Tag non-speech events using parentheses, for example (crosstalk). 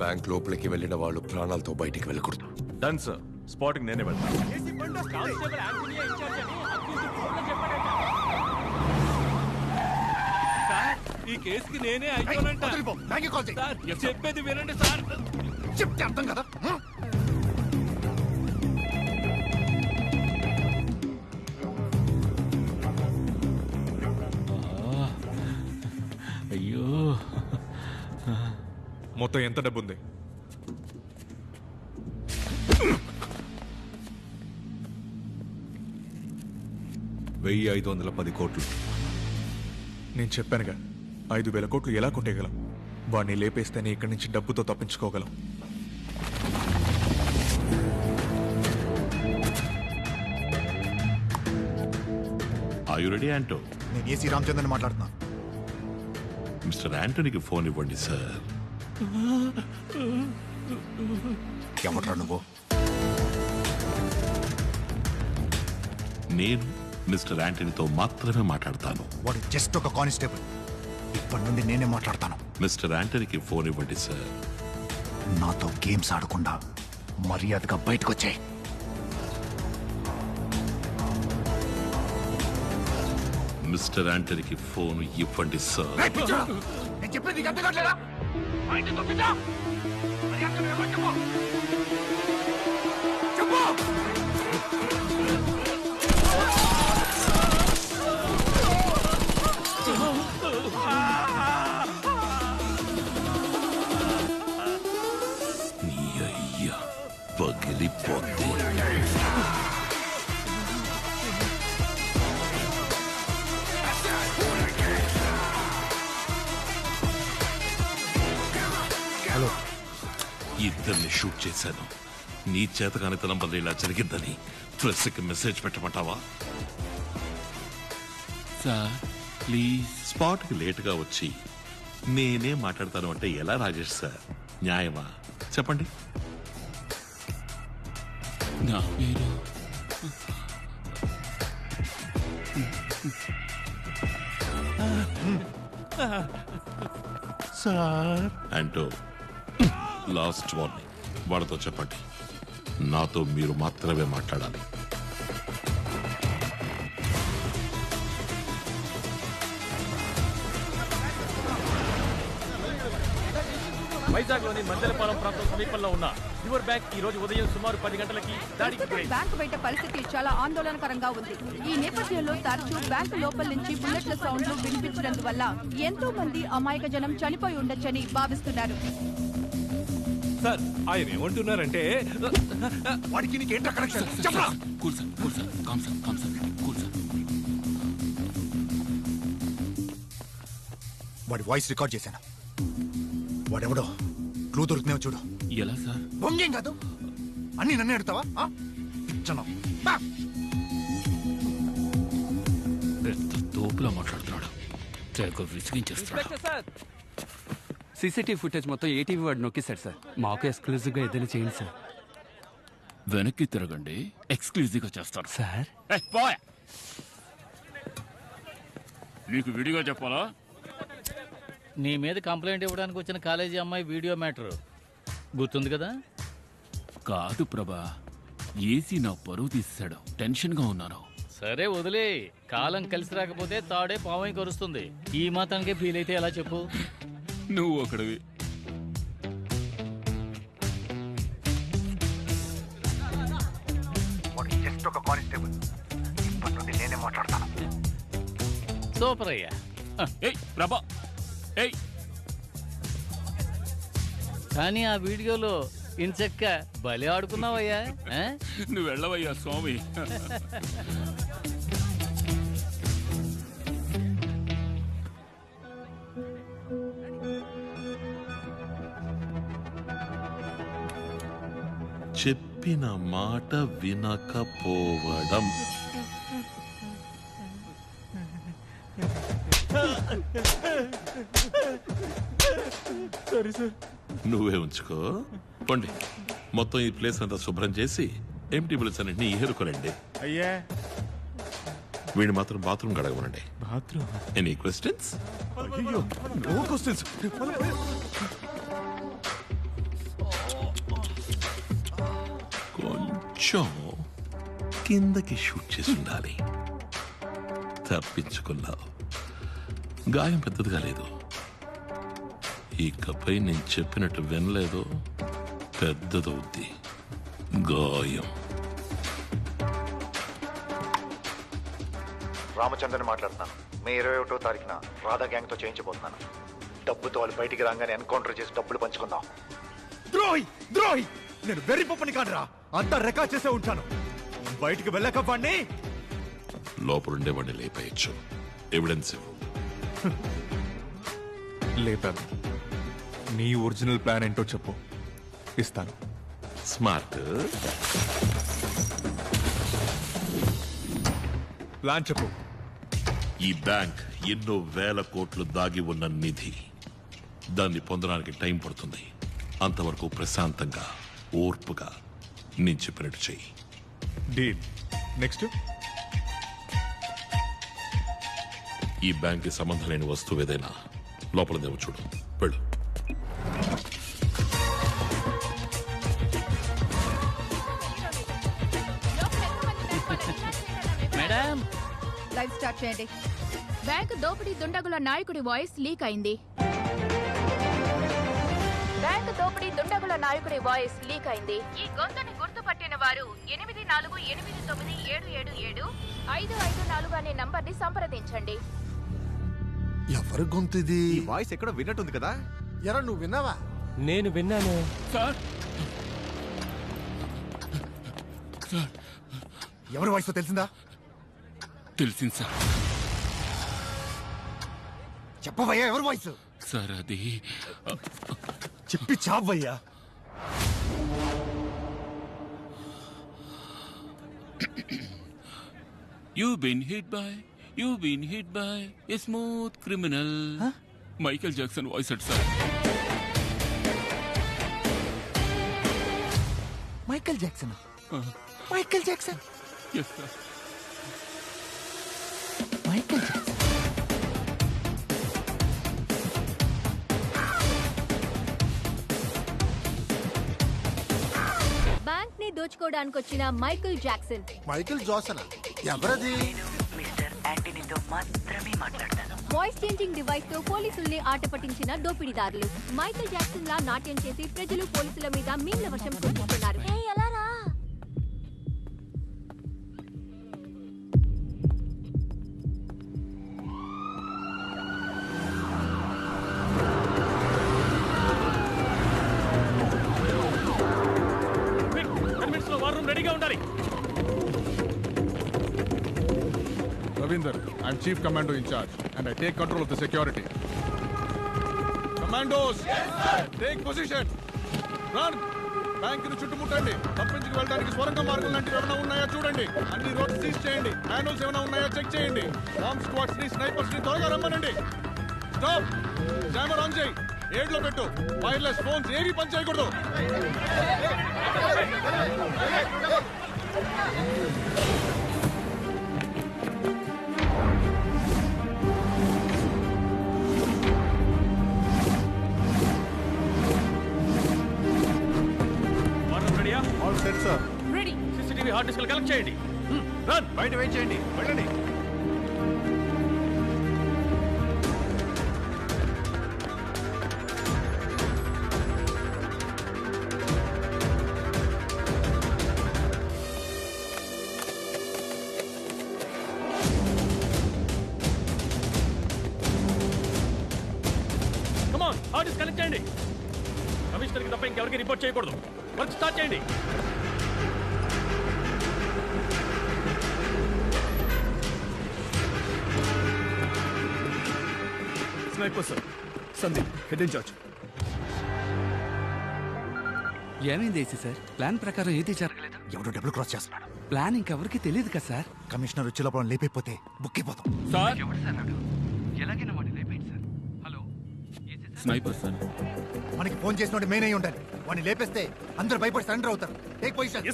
Bank లోపలికి వెళ్ళిన వాళ్ళు ప్రాణాలతో బయటికి వెళ్ళకూడదు. డన్ సార్ స్పాట్కి నేనే వెళ్తాను ఈ కేసుకి నేనే అయిపోనంట సార్ చెప్పేది వినండి సార్. చెప్తే అర్థం కదా? మొత్తం ఎంత డబ్బు ఉంది వెయ్యి ఐదు వందల పది కోట్లు. నేను చెప్పానుగా ఐదు వేల కోట్లు ఎలా కొట్టేయగలం? వాడిని లేపేస్తేనే ఇక్కడి నుంచి డబ్బుతో తప్పించుకోగలం. ఆర్ యు రెడీ ఆంటో నేను ఏసీ రామచంద్రని మాట్లాడుతున్నా. మిస్టర్ యాంటోనీకి ఫోన్ ఇవ్వండి సార్. ఎవట్రా నువ్వు? నేను మిస్టర్ యాంటనీతో మాత్రమే మాట్లాడతాను. వాడు జస్ట్ ఒక కానిస్టేబుల్. ఇప్పటి నుండి నేనే మాట్లాడతాను. మిస్టర్ యాంటనీకి ఫోన్ ఇవ్వండి సార్. నాతో గేమ్స్ ఆడకుండా మర్యాదగా బయటకు వచ్చాయి మిస్టర్ యాంటనీకి ఫోన్ ఇవ్వండి సార్. చెప్పేది నీకు అర్థం కావట్లేదా? మా ఇంటికి పంపించా? మర్యాదగా వెళ్ళమని చెప్పు. ఇద్దరిని షూట్ చేశాను. నీ చేతకానితనం వల్ల ఇలా జరిగిందని ప్రెస్కి మెసేజ్ పెట్టమంటావా? Sir please. స్పాట్కి లేటుగా వచ్చి నేనే మాట్లాడతాను అంటే ఎలా రాజేష్ సార్? న్యాయమా? చెప్పండి. నా పేరు. అంటూ లాస్ట్ వార్నింగ్. వాళ్ళతో చెప్పండి. నాతో మీరు మాత్రమే మాట్లాడాలి. వైజాగ్లోని మందలపాలెం ప్రాంతం సమీపంలో ఉన్న యువర్ బ్యాంక్ ఈ రోజు ఉదయం సుమారు పది గంటలకి బ్యాంకు బయట పరిస్థితి చాలా ఆందోళనకరంగా ఉంది. ఈ నేపథ్యంలో తరచూ బ్యాంకు లోపల నుంచి బుల్లెట్ల సౌండ్లు వినిపించినందువల్ల ఎంతో మంది అమాయక జనం చనిపోయి ఉండొచ్చని భావిస్తున్నారు. సార్ ఆయన ఏమంటున్నారంటే వాడికి నీకేంట్రా కనెక్షన్ చెప్పరా? Cool sir cool sir calm sir calm sir cool sir. వాడి వాయిస్ రికార్డ్ చేశాను? వాడెవడో? క్లూ దొరుకుతున్నావు చూడు. ఎలా సార్? బొంగేం కాదు. అన్ని నన్నే? పిచ్చను. బా. పెద్ద తోపులా మాట్లాడుతున్నాడు. తెగ విసిగించేస్తున్నాడు. సార్ సీసీటీవీ ఫుటేజ్ మొత్తం ఏటీవీ వాడు నొక్కేశాడు సార్. మాకు ఎక్స్క్లూజివ్గా ఏదైనా చేయండి సార్. వెనక్కి తిరగండి. ఎక్స్క్లూజివ్గా చేస్తారు సార్. నీకు విడిగా చెప్పాలా? నీ మీద కంప్లైంట్ ఇవ్వడానికి వచ్చిన కాలేజీ అమ్మాయి వీడియో మ్యాటర్. గుర్తుంది కదా? కాదు ప్రభా ఏసీ నా పరువు తీసాడు టెన్షన్గా ఉన్నాను. సరే వదిలే. కాలం కలిసి రాకపోతే తాడే పావై కరుస్తుంది. ఈ మాత్రానికే ఫీల్ అయితే ఎలా చెప్పు? నువ్వు ఒకడివి. జస్ట్ ఒక కానిస్టేబుల్ ఇప్పటి నుండి నేనే మాట్లాడతాను. సూపర్ అయ్యా. ఏయ్ ప్రభా. ఏయ్. కానీ ఆ వీడియోలో ఇంచక్క బలి ఆడుకున్నావయ్యా ఆ? నువ్వు వెళ్ళవయ్యా స్వామి. (laughs) చెప్పిన మాట వినకపోవడం. నువ్వే ఉంచుకో. పండి. మొత్తం ఈ ప్లేస్ అంతా శుభ్రం చేసి ఎంటీ బిల్స్ అన్నింటినీ ఏరుకోరండి అయ్యా. వీడిని మాత్రం బాత్రూమ్ గడగమనండి బాత్రూమ్? ఎనీ క్వశ్చన్స్ అయ్యో నో క్వశ్చన్స్ కొంచెం కిందకి షూట్ చేసి ఉండాలి తప్పించుకున్నావు. గాయం పెద్దదిగా లేదు. ఇకపై నేను చెప్పినట్టు వినలేదు. పెద్దదవుద్ది గాయం. రామచంద్రని మాట్లాడుతున్నాను. మే ఇరవై ఒకటో తారీఖున రాధా గ్యాంగ్తో చేయించబోతున్నాను. డబ్బుతో వాళ్ళు బయటికి రాగానే ఎన్కౌంటర్ చేసి డబ్బులు పంచుకుందాం. ద్రోహి! ద్రోహి! నేను వెర్రి పప్పని కాదురా. అంతా రికార్డ్ చేసే ఉంటాను. బయటికి వెళ్ళక వాడిని లోపలుండే వాడిని లేపేయచ్చు. ఎవిడెన్స్ ఇవ్వు. లేపాను. నీ ఒరిజినల్ ప్లాన్ ఏంటో చెప్పు. ఇస్తాను. స్మార్ట్. ప్లాన్ చెప్పు. ఈ బ్యాంక్ ఎన్నో వేల కోట్లు దాగి ఉన్న నిధి. దాన్ని పొందడానికి టైం పడుతుంది. అంతవరకు ప్రశాంతంగా ఓర్పుగా నేను చెప్పినట్టు చెయ్యి. డీల్. నెక్స్ట్. ఈ బ్యాంక్కి సంబంధం లేని వస్తువు ఏదైనా లోపలదేమో చూడు. వెళ్ళు. మేడం. లైవ్ స్టార్ట్ చేయండి. బ్యాంకు దోపిడీ దుండగుల నాయకుడి వాయిస్ లీక్ అయింది. దోపిడీ దుండగుల నాయకుడి వాయిస్ లీక్ అయింది. ఈ గొంతుని గుర్తుపట్టిన వారు ఎనిమిది నాలుగు ఎనిమిది తొమ్మిది ఏడు ఏడు ఏడు ఐదు ఐదు నాలుగు అనే నంబర్ని సంప్రదించండి. ఎవరి గొంతు ఇది ఈ వాయిస్ ఎక్కడో విన్నట్టుంది కదా? ఎరా నువ్వు విన్నావా? నేను విన్నాను. సార్. ఎవరి వాయిస్ తెలిసిందా? తెలిసింది సార్. చెప్పవయ్యా ఎవరి వాయిస్? సార్ అది చెప్పి చావయ్యా. You been hit by you been hit by a smooth criminal Michael Jackson voice at sir Michael Jackson Michael Jackson yes sir Michael Jackson దోచుకోవడానికి వచ్చిన మైకిల్ జాక్సన్. Michael Jackson? ఎవరది? Voice changing డివైస్తో పోలీసుల్ని ఆట పట్టించిన దోపిడీదారులు. Michael Jackson లా నాట్యం చేసి ప్రజలు పోలీసుల మీద మీన్ల వర్షం కురిపిస్తున్నారు. రెడీగా ఉండాలి. Ravinder I'm chief commando incharge and I take control of the security commandos take position run బ్యాంక్ని చుట్టుముట్టండి. తప్పించుకు వెళ్ళడానికి స్వరంగ మార్గం లాంటివి ఏమైనా ఉన్నాయా చూడండి. అన్ని రోడ్స్ సీజ్ చేయండి. మాన్యువల్స్ ఏమైనా ఉన్నాయా చెక్ చేయండి. బాంబ్ స్క్వాడ్స్ని స్నైపర్స్ని త్వరగా రమ్మనండి. స్టాప్ జామర్ ఆన్ చేయి. ఏడ్లో పెట్టు. వైర్లెస్ ఫోన్స్ ఏవి పని చేయకూడదు. వార్ రూమ్ రెడీయా all set sir ready CCTV hard disk collect చేయండి. రన్ బయట వెయిట్ చేయండి. వెళ్ళండి. కమిషనర్కి తప్ప ఇంకెవరికి రిపోర్ట్ చేయకూడదు. వర్క్ స్టార్ట్ చేయండి. Sniper sir. Sandeep head incharge ఏమైంది ఏసీ సార్? ప్లాన్ ప్రకారం ఏది జరగలేదు? ఎవడో డబ్బులు క్రాస్ చేస్తున్నాడు. ప్లాన్ ఇంకెవరికి తెలియదు కదా సార్? కమిషనర్ వచ్చే లోపల లేపైపోతే బుక్ అయిపోతాం సార్ ఎలాగైనా సార్ స్నైపర్ సార్. మనకి ఫోన్ చేసిన మెయిన్ అయి ఉండాలి. వాడిని లేపేస్తే అందరూ భయపడి సరెండర్ అవుతారు. Take position